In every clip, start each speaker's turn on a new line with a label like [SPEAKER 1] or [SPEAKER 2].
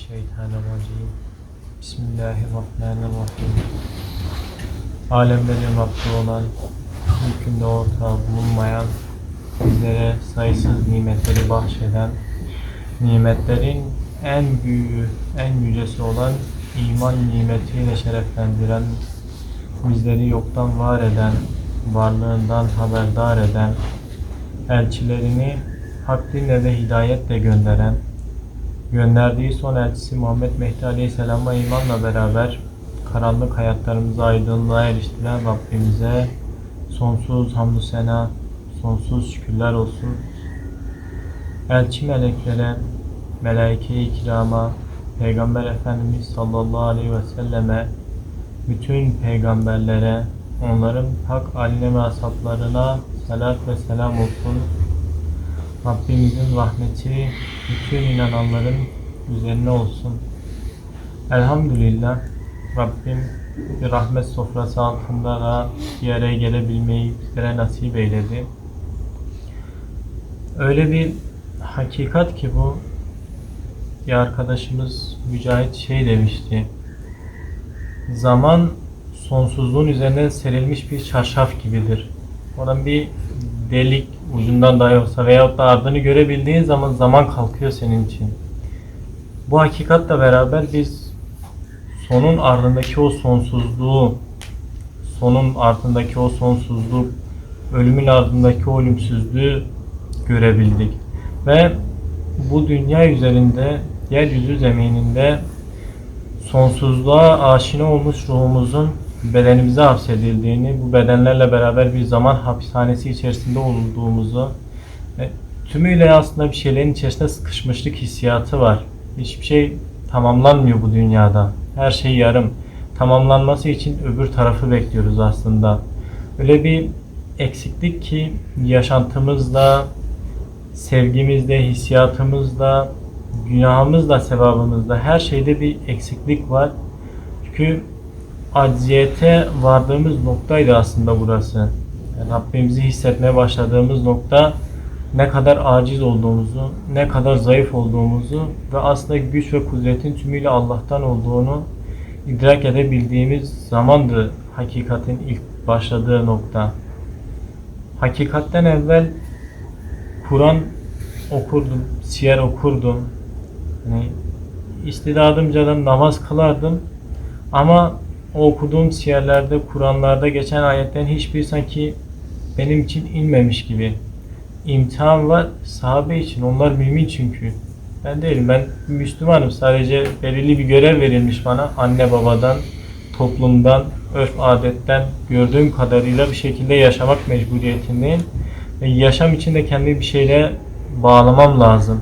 [SPEAKER 1] Euzubillahimineşşeytanirracim. Bismillahirrahmanirrahim. Alemlerin Rabbi olan, hükümde ortağı bulunmayan, bizlere sayısız nimetleri bahşeden, nimetlerin en büyüğü, en yücesi olan iman nimetiyle şereflendiren, bizleri yoktan var eden, varlığından haberdar eden, elçilerini hak ve hidayetle gönderen, gönderdiği son elçisi Muhammed Mehdi Aleyhisselam'a imanla beraber karanlık hayatlarımızı aydınlığa eriştiren Rabbimize sonsuz hamdü sena, sonsuz şükürler olsun. Elçi meleklere, melaike-i kirama, Peygamber Efendimiz sallallahu aleyhi ve selleme, bütün peygamberlere, onların hak aline ve asaplarına salat ve selam olsun. Rabbimizin rahmeti bütün inananların üzerine olsun. Elhamdülillah Rabbim bir rahmet sofrası altında da bir araya gelebilmeyi bizlere nasip eyledi. Öyle bir hakikat ki bu bir arkadaşımız Mücahit şey demişti. Zaman sonsuzluğun üzerine serilmiş bir çarşaf gibidir. Oradan bir delik ucundan dahi olsa veyahut da ardını görebildiğin zaman zaman kalkıyor senin için. Bu hakikatla beraber biz sonun ardındaki o sonsuzluğu, sonun ardındaki o sonsuzluk, ölümün ardındaki o ölümsüzlüğü görebildik. Ve bu dünya üzerinde, yeryüzü zemininde sonsuzluğa aşina olmuş ruhumuzun bedenimize hapsedildiğini, bu bedenlerle beraber bir zaman hapishanesi içerisinde olduğumuzu ve tümüyle aslında bir şeylerin içerisinde sıkışmışlık hissiyatı var. Hiçbir şey tamamlanmıyor bu dünyada. Her şey yarım. Tamamlanması için öbür tarafı bekliyoruz aslında. Öyle bir eksiklik ki yaşantımızda, sevgimizde, hissiyatımızda, günahımızda, sevabımızda her şeyde bir eksiklik var. Çünkü acziyete vardığımız noktaydı aslında burası. Yani Rabbimizi hissetmeye başladığımız nokta ne kadar aciz olduğumuzu, ne kadar zayıf olduğumuzu ve aslında güç ve kudretin tümüyle Allah'tan olduğunu idrak edebildiğimiz zamandı hakikatin ilk başladığı nokta. Hakikatten evvel Kur'an okurdum, siyer okurdum. Yani istidadımca da namaz kılardım. Ama o okuduğum siyerlerde, Kur'anlarda geçen ayetlerin hiçbir sanki benim için inmemiş gibi. İmtihan var sahabe için. Onlar mümin çünkü. Ben değilim. Ben Müslümanım. Sadece belirli bir görev verilmiş bana. Anne babadan, toplumdan, örf adetten gördüğüm kadarıyla bir şekilde yaşamak mecburiyetindeyim. Ve yaşam için de kendimi bir şeyle bağlamam lazım.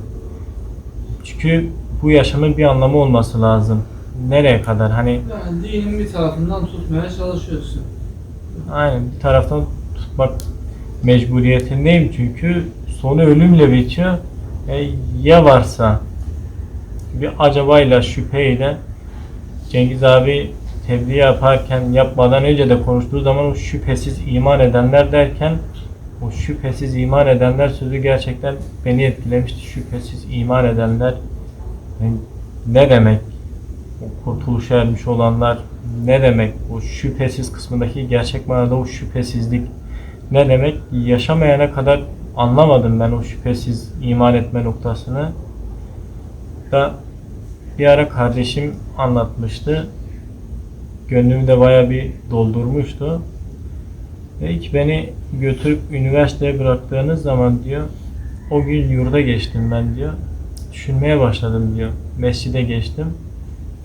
[SPEAKER 1] Çünkü bu yaşamın bir anlamı olması lazım. Nereye kadar? Hani
[SPEAKER 2] Yani dinin bir tarafından tutmaya çalışıyorsun.
[SPEAKER 1] aynen bir taraftan tutmak mecburiyetindeyim çünkü sonu ölümle bitiyor. E, ya varsa bir acabayla şüpheyle Cengiz abi tebliğ yaparken yapmadan önce de konuştuğu zaman o şüphesiz iman edenler derken o şüphesiz iman edenler sözü gerçekten beni etkilemişti. Şüphesiz iman edenler yani ne demek? Kurtuluşa ermiş olanlar ne demek? O şüphesiz kısmındaki gerçek manada o şüphesizlik ne demek? Yaşamayana kadar anlamadım ben o şüphesiz iman etme noktasını. Da bir ara kardeşim anlatmıştı. Gönlümü de baya bir doldurmuştu. Dedi ki beni götürüp üniversiteye bıraktığınız zaman diyor o gün yurda geçtim ben diyor. Düşünmeye başladım diyor. Mescide geçtim.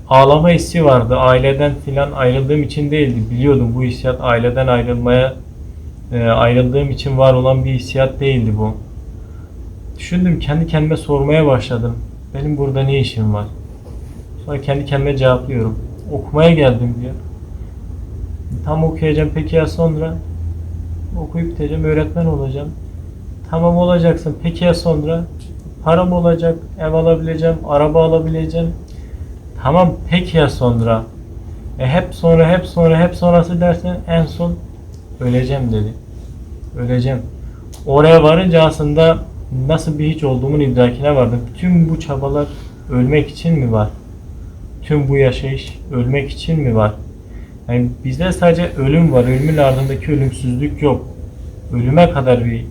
[SPEAKER 1] Ağlama hissi vardı. Aileden filan ayrıldığım için değildi. Biliyordum bu hissiyat aileden ayrılmaya e, ayrıldığım için var olan bir hissiyat değildi bu. Düşündüm kendi kendime sormaya başladım. Benim burada ne işim var? Sonra kendi kendime cevaplıyorum. Okumaya geldim diyor. Tam okuyacağım peki ya sonra? Okuyup biteceğim öğretmen olacağım. Tamam olacaksın peki ya sonra? Param olacak, ev alabileceğim, araba alabileceğim. Tamam peki ya sonra? E hep sonra, hep sonra, hep sonrası dersen en son öleceğim dedi. Öleceğim. Oraya varınca aslında nasıl bir hiç olduğumun idrakine vardım. Bütün bu çabalar ölmek için mi var? tüm bu yaşayış ölmek için mi var? Yani bizde sadece ölüm var. Ölümün ardındaki ölümsüzlük yok. Ölüme kadar bir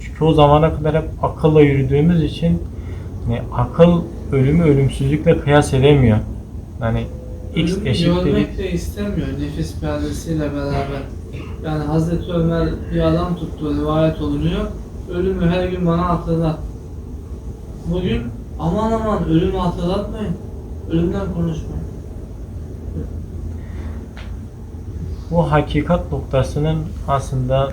[SPEAKER 1] çünkü o zamana kadar hep akılla yürüdüğümüz için yani akıl ölümü ölümsüzlükle kıyas edemiyor. Yani x
[SPEAKER 2] Ölüm
[SPEAKER 1] eşittir
[SPEAKER 2] görmek de istemiyor nefis perdesiyle beraber. Yani Hazreti Ömer bir adam tuttu rivayet olunuyor. Ölümü her gün bana hatırlat. Bugün aman aman ölümü hatırlatmayın. Ölümden konuşmayın.
[SPEAKER 1] bu hakikat noktasının aslında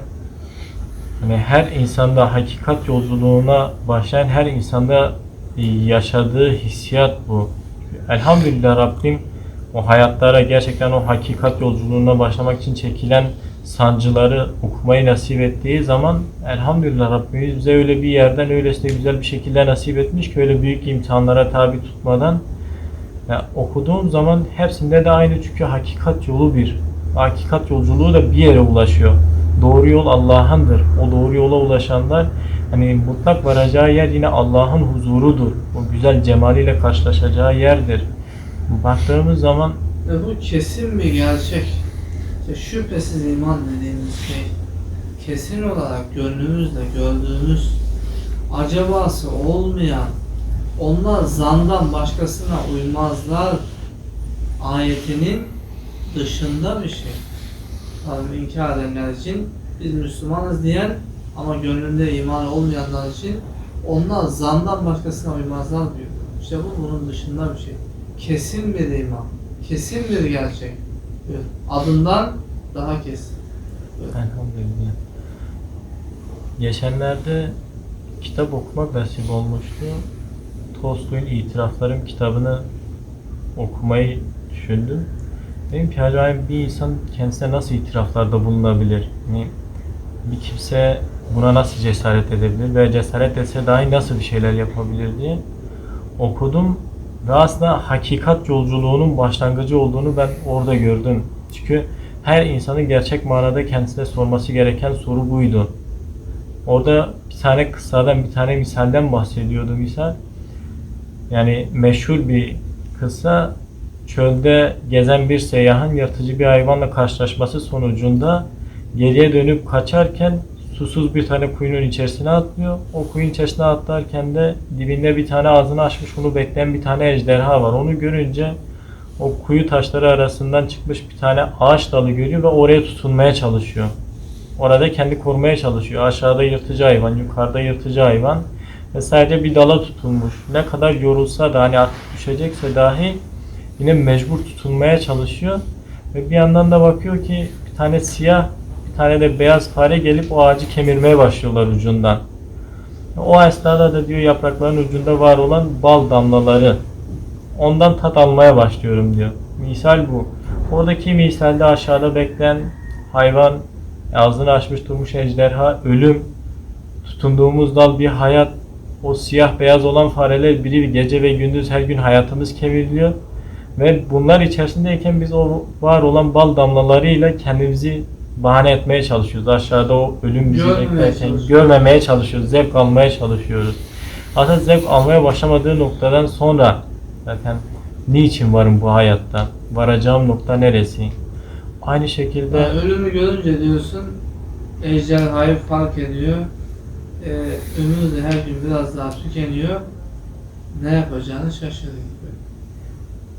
[SPEAKER 1] hani her insanda hakikat yolculuğuna başlayan her insanda yaşadığı hissiyat bu. Elhamdülillah Rabbim o hayatlara gerçekten o hakikat yolculuğuna başlamak için çekilen sancıları okumayı nasip ettiği zaman elhamdülillah Rabbimiz bize öyle bir yerden öylesine güzel bir şekilde nasip etmiş ki öyle büyük imtihanlara tabi tutmadan ya okuduğum zaman hepsinde de aynı çünkü hakikat yolu bir. Hakikat yolculuğu da bir yere ulaşıyor. Doğru yol Allah'ındır. O doğru yola ulaşanlar hani mutlak varacağı yer yine Allah'ın huzurudur. O güzel cemaliyle karşılaşacağı yerdir. Baktığımız zaman
[SPEAKER 2] Ve bu kesin bir gerçek. İşte şüphesiz iman dediğimiz şey kesin olarak gönlümüzle gördüğümüz acabası olmayan onlar zandan başkasına uymazlar ayetinin dışında bir şey. Tabii inkar edenler için biz Müslümanız diyen ama gönlünde iman olmayanlar için onlar zandan başkasına uymazlar diyor. İşte bu bunun dışında bir şey. Kesin bir iman. Kesin bir gerçek. diyor. Adından daha kesin.
[SPEAKER 1] Elhamdülillah. Geçenlerde kitap okumak nasip olmuştu. Tolstoy'un İtiraflarım kitabını okumayı düşündüm. Dedim ki acaba bir insan kendisine nasıl itiraflarda bulunabilir? Yani bir kimse buna nasıl cesaret edebilir ve cesaret etse dahi nasıl bir şeyler yapabilir diye okudum ve aslında hakikat yolculuğunun başlangıcı olduğunu ben orada gördüm. Çünkü her insanın gerçek manada kendisine sorması gereken soru buydu. Orada bir tane kıssadan, bir tane misalden bahsediyordu misal. Yani meşhur bir kıssa çölde gezen bir seyyahın yırtıcı bir hayvanla karşılaşması sonucunda geriye dönüp kaçarken susuz bir tane kuyunun içerisine atlıyor. O kuyunun içerisine atlarken de dibinde bir tane ağzını açmış bunu bekleyen bir tane ejderha var. Onu görünce o kuyu taşları arasından çıkmış bir tane ağaç dalı görüyor ve oraya tutunmaya çalışıyor. Orada kendi korumaya çalışıyor. Aşağıda yırtıcı hayvan, yukarıda yırtıcı hayvan ve sadece bir dala tutulmuş. Ne kadar yorulsa da hani atıp düşecekse dahi yine mecbur tutunmaya çalışıyor. Ve bir yandan da bakıyor ki bir tane siyah, bir tane de beyaz fare gelip o ağacı kemirmeye başlıyorlar ucundan. O esnada da diyor yaprakların ucunda var olan bal damlaları. Ondan tat almaya başlıyorum diyor. Misal bu. Oradaki misalde aşağıda bekleyen hayvan, ağzını açmış durmuş ejderha, ölüm, tutunduğumuz dal bir hayat, o siyah beyaz olan fareler biri gece ve gündüz her gün hayatımız kemiriliyor. Ve bunlar içerisindeyken biz o var olan bal damlalarıyla kendimizi bahane etmeye çalışıyoruz. Aşağıda o ölüm bizi
[SPEAKER 2] Görmemeye
[SPEAKER 1] beklerken
[SPEAKER 2] çalışıyoruz.
[SPEAKER 1] görmemeye çalışıyoruz, zevk almaya çalışıyoruz. Aslında zevk almaya başlamadığı noktadan sonra zaten niçin varım bu hayatta? Varacağım nokta neresi? Aynı şekilde
[SPEAKER 2] Yani ölümü görünce diyorsun ejderhayı fark ediyor. Ee, ömrü de her gün biraz daha tükeniyor. Ne yapacağını şaşırıyor.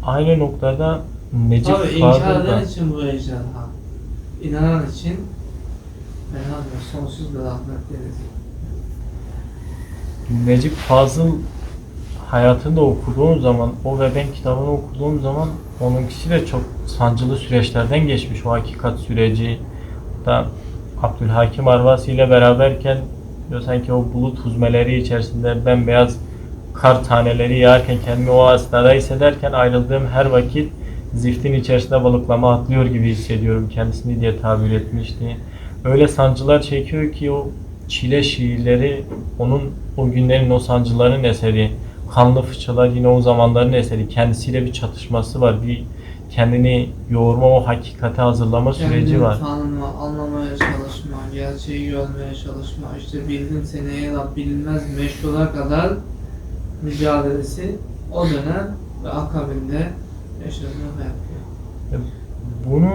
[SPEAKER 1] Aynı noktada Necip
[SPEAKER 2] Tabii inkar
[SPEAKER 1] Fazıl
[SPEAKER 2] eden için bu ejderha. İnanan için elhamdülillah sonsuz bir rahmet deriz.
[SPEAKER 1] Necip Fazıl hayatında okuduğum zaman, o ve ben kitabını okuduğum zaman onunkisi de çok sancılı süreçlerden geçmiş o hakikat süreci. Da Abdülhakim Arvasi ile beraberken diyor sanki o bulut huzmeleri içerisinde bembeyaz kar taneleri yağarken kendimi o esnada hissederken ayrıldığım her vakit ziftin içerisinde balıklama atlıyor gibi hissediyorum kendisini diye tabir etmişti. Öyle sancılar çekiyor ki o çile şiirleri onun o günlerin o sancıların eseri. Kanlı fıçılar yine o zamanların eseri. Kendisiyle bir çatışması var. Bir kendini yoğurma, o hakikate hazırlama süreci
[SPEAKER 2] Kendini
[SPEAKER 1] var.
[SPEAKER 2] tanıma, anlamaya çalışma, gerçeği görmeye çalışma, işte bildim seni ey Rab bilinmez meşhura kadar mücadelesi o dönem ve akabinde yaşadığın hayat.
[SPEAKER 1] Bunu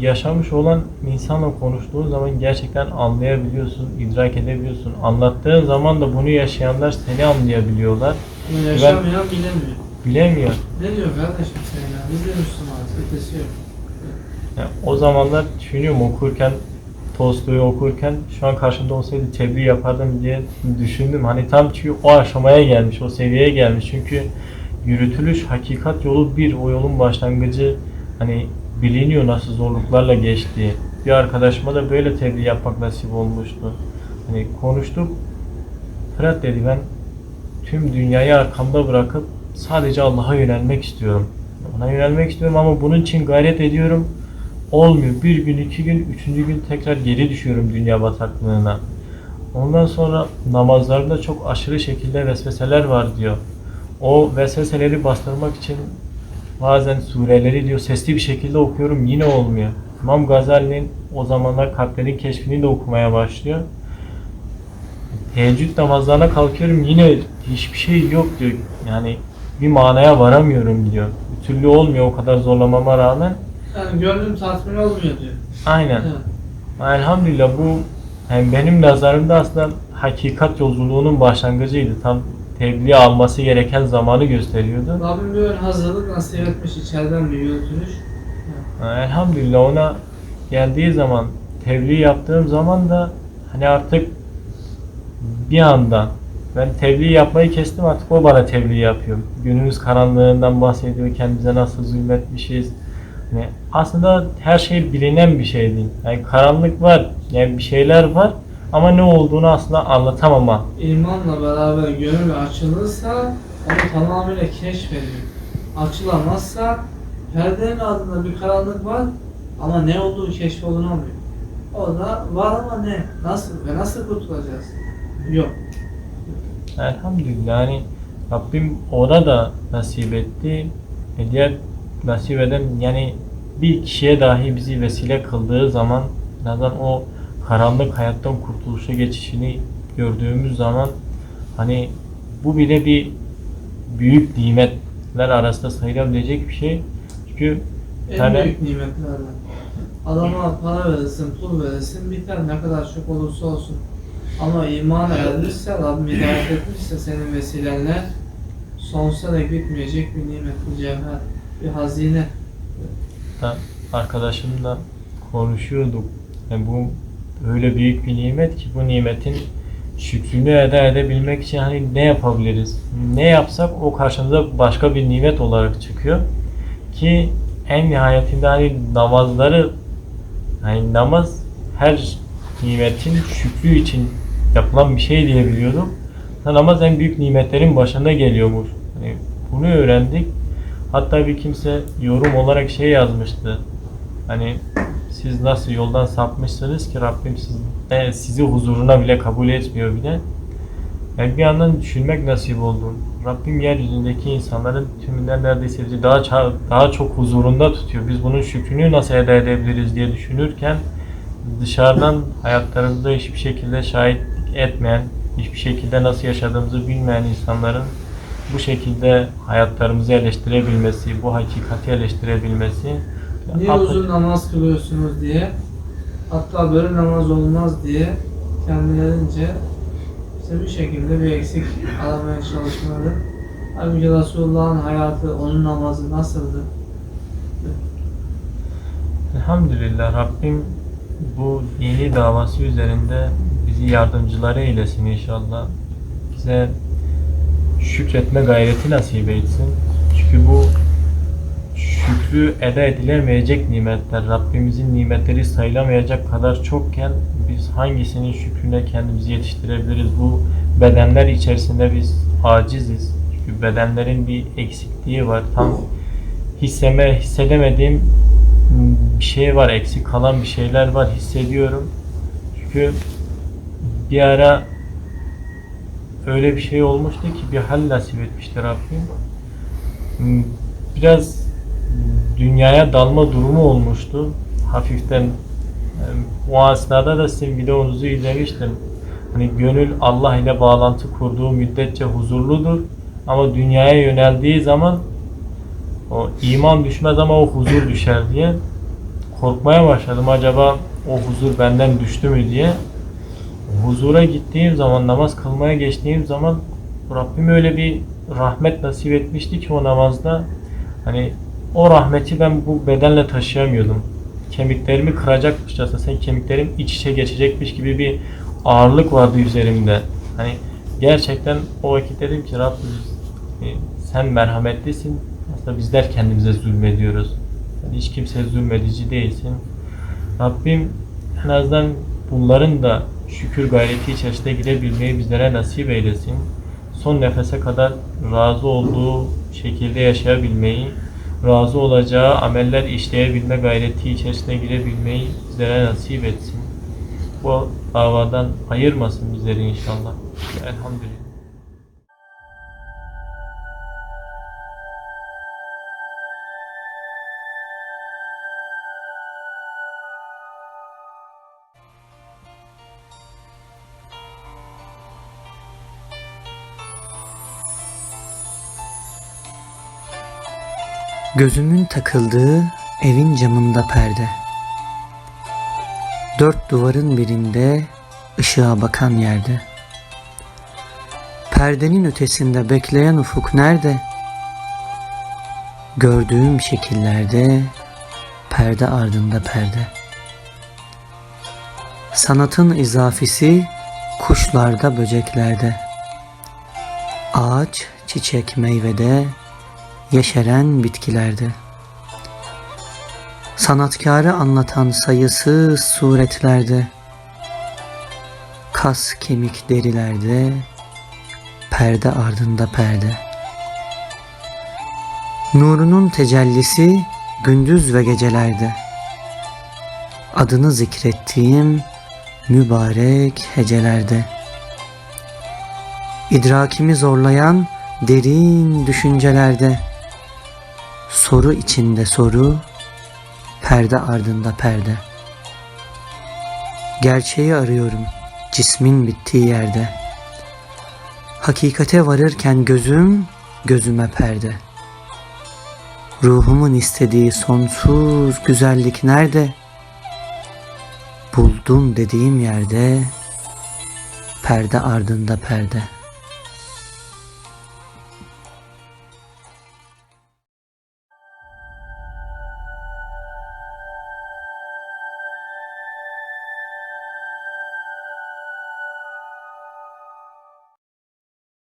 [SPEAKER 1] yaşamış olan insanla konuştuğun zaman gerçekten anlayabiliyorsun, idrak edebiliyorsun. Anlattığın zaman da bunu yaşayanlar seni anlayabiliyorlar.
[SPEAKER 2] Bunu yaşamayan bilemiyor.
[SPEAKER 1] Bilemiyor.
[SPEAKER 2] Ne diyor kardeşim sen ya? Biz de Müslümanız. Ötesi yok.
[SPEAKER 1] Yani o zamanlar düşünüyorum okurken Tolstoy'u okurken şu an karşımda olsaydı tebliğ yapardım diye düşündüm. Hani tam çünkü o aşamaya gelmiş, o seviyeye gelmiş. Çünkü yürütülüş hakikat yolu bir, o yolun başlangıcı hani biliniyor nasıl zorluklarla geçtiği. Bir arkadaşıma da böyle tebliğ yapmak nasip olmuştu. Hani konuştuk. Fırat dedi ben tüm dünyayı arkamda bırakıp sadece Allah'a yönelmek istiyorum. Ona yönelmek istiyorum ama bunun için gayret ediyorum. Olmuyor. Bir gün, iki gün, üçüncü gün tekrar geri düşüyorum dünya bataklığına. Ondan sonra namazlarında çok aşırı şekilde vesveseler var diyor. O vesveseleri bastırmak için bazen sureleri diyor sesli bir şekilde okuyorum yine olmuyor. İmam Gazali'nin o zamanlar kalplerin keşfini de okumaya başlıyor. Teheccüd namazlarına kalkıyorum yine hiçbir şey yok diyor. Yani bir manaya varamıyorum diyor. Bir türlü olmuyor o kadar zorlamama rağmen.
[SPEAKER 2] Yani gönlüm tatmin olmuyor diyor.
[SPEAKER 1] Aynen.
[SPEAKER 2] Evet.
[SPEAKER 1] Elhamdülillah bu yani benim nazarımda aslında hakikat yolculuğunun başlangıcıydı. Tam tebliğ alması gereken zamanı gösteriyordu.
[SPEAKER 2] Rabbim ön hazırlık nasip etmiş içeriden bir yürütülüş.
[SPEAKER 1] Elhamdülillah ona geldiği zaman tebliğ yaptığım zaman da hani artık bir anda ben tebliğ yapmayı kestim artık o bana tebliğ yapıyor. Günümüz karanlığından bahsediyor. Kendimize nasıl zulmetmişiz. Yani aslında her şey bilinen bir şey değil. Yani karanlık var. Yani bir şeyler var ama ne olduğunu aslında anlatamama.
[SPEAKER 2] İmanla beraber gönül açılırsa onu tamamıyla keşfediyor. Açılamazsa perdenin ardında bir karanlık var ama ne olduğu keşfolunamıyor. O da var ama ne? Nasıl ve nasıl kurtulacağız? Yok.
[SPEAKER 1] Elhamdülillah yani Rabbim ona da nasip etti. Ve diğer nasip eden yani bir kişiye dahi bizi vesile kıldığı zaman neden o karanlık hayattan kurtuluşa geçişini gördüğümüz zaman hani bu bile bir büyük nimetler arasında sayılabilecek bir şey. Çünkü
[SPEAKER 2] En
[SPEAKER 1] tane-
[SPEAKER 2] büyük nimetlerden. Adama para verirsin, pul verirsin, biter ne kadar çok olursa olsun. Ama iman erdiyse, Rabbim hidayet etmişse senin vesilenle sonsuza dek bitmeyecek bir nimet, bir cevher, bir hazine.
[SPEAKER 1] da arkadaşımla konuşuyorduk. Yani bu öyle büyük bir nimet ki bu nimetin şükrünü eda edebilmek için hani ne yapabiliriz? Ne yapsak o karşımıza başka bir nimet olarak çıkıyor. Ki en nihayetinde hani namazları hani namaz her nimetin şükrü için yapılan bir şey diye biliyordum. Namaz en büyük nimetlerin başında geliyormuş. Hani bunu öğrendik. Hatta bir kimse yorum olarak şey yazmıştı. Hani siz nasıl yoldan sapmışsınız ki Rabbim siz, e, sizi huzuruna bile kabul etmiyor bile. Yani bir yandan düşünmek nasip oldu. Rabbim yeryüzündeki insanların tümünden neredeyse bizi daha daha çok huzurunda tutuyor. Biz bunun şükrünü nasıl elde edebiliriz diye düşünürken dışarıdan hayatlarımızda hiçbir şekilde şahitlik etmeyen, hiçbir şekilde nasıl yaşadığımızı bilmeyen insanların bu şekilde hayatlarımızı eleştirebilmesi, bu hakikati eleştirebilmesi
[SPEAKER 2] Niye uzun namaz kılıyorsunuz diye, hatta böyle namaz olmaz diye kendilerince işte bir şekilde bir eksik aramaya çalışmaları. Halbuki Resulullah'ın hayatı, onun namazı nasıldı?
[SPEAKER 1] Elhamdülillah Rabbim bu dini davası üzerinde bizi yardımcıları eylesin inşallah. Bize şükretme gayreti nasip etsin. Çünkü bu şükrü eda edilemeyecek nimetler, Rabbimizin nimetleri sayılamayacak kadar çokken biz hangisinin şükrüne kendimizi yetiştirebiliriz? Bu bedenler içerisinde biz aciziz. Çünkü bedenlerin bir eksikliği var. Tam hisseme, hissedemediğim bir şey var, eksik kalan bir şeyler var hissediyorum. Çünkü bir ara öyle bir şey olmuştu ki bir hal nasip etmişti Rabbim. Biraz dünyaya dalma durumu olmuştu. Hafiften em, o esnada da sizin videonuzu izlemiştim. Hani gönül Allah ile bağlantı kurduğu müddetçe huzurludur. Ama dünyaya yöneldiği zaman o iman düşmez ama o huzur düşer diye korkmaya başladım. Acaba o huzur benden düştü mü diye. Huzura gittiğim zaman, namaz kılmaya geçtiğim zaman Rabbim öyle bir rahmet nasip etmişti ki o namazda hani o rahmeti ben bu bedenle taşıyamıyordum. Kemiklerimi kıracakmışçasına, sen kemiklerim iç içe geçecekmiş gibi bir ağırlık vardı üzerimde. Hani gerçekten o vakit dedim ki Rabbim e, sen merhametlisin. Aslında bizler kendimize zulmediyoruz. Yani hiç kimse zulmedici değilsin. Rabbim en azından bunların da şükür gayreti içerisinde gidebilmeyi bizlere nasip eylesin. Son nefese kadar razı olduğu şekilde yaşayabilmeyi, razı olacağı ameller işleyebilme gayreti içerisine girebilmeyi bizlere nasip etsin. Bu davadan ayırmasın bizleri inşallah. Elhamdülillah.
[SPEAKER 3] Gözümün takıldığı evin camında perde. Dört duvarın birinde ışığa bakan yerde. Perdenin ötesinde bekleyen ufuk nerede? Gördüğüm şekillerde perde ardında perde. Sanatın izafisi kuşlarda böceklerde. Ağaç, çiçek, meyvede yeşeren bitkilerde. Sanatkarı anlatan sayısız suretlerde, kas kemik derilerde, perde ardında perde. Nurunun tecellisi gündüz ve gecelerde. Adını zikrettiğim mübarek hecelerde. İdrakimi zorlayan derin düşüncelerde. Soru içinde soru, perde ardında perde. Gerçeği arıyorum cismin bittiği yerde. Hakikate varırken gözüm gözüme perde. Ruhumun istediği sonsuz güzellik nerede? Buldum dediğim yerde perde ardında perde.''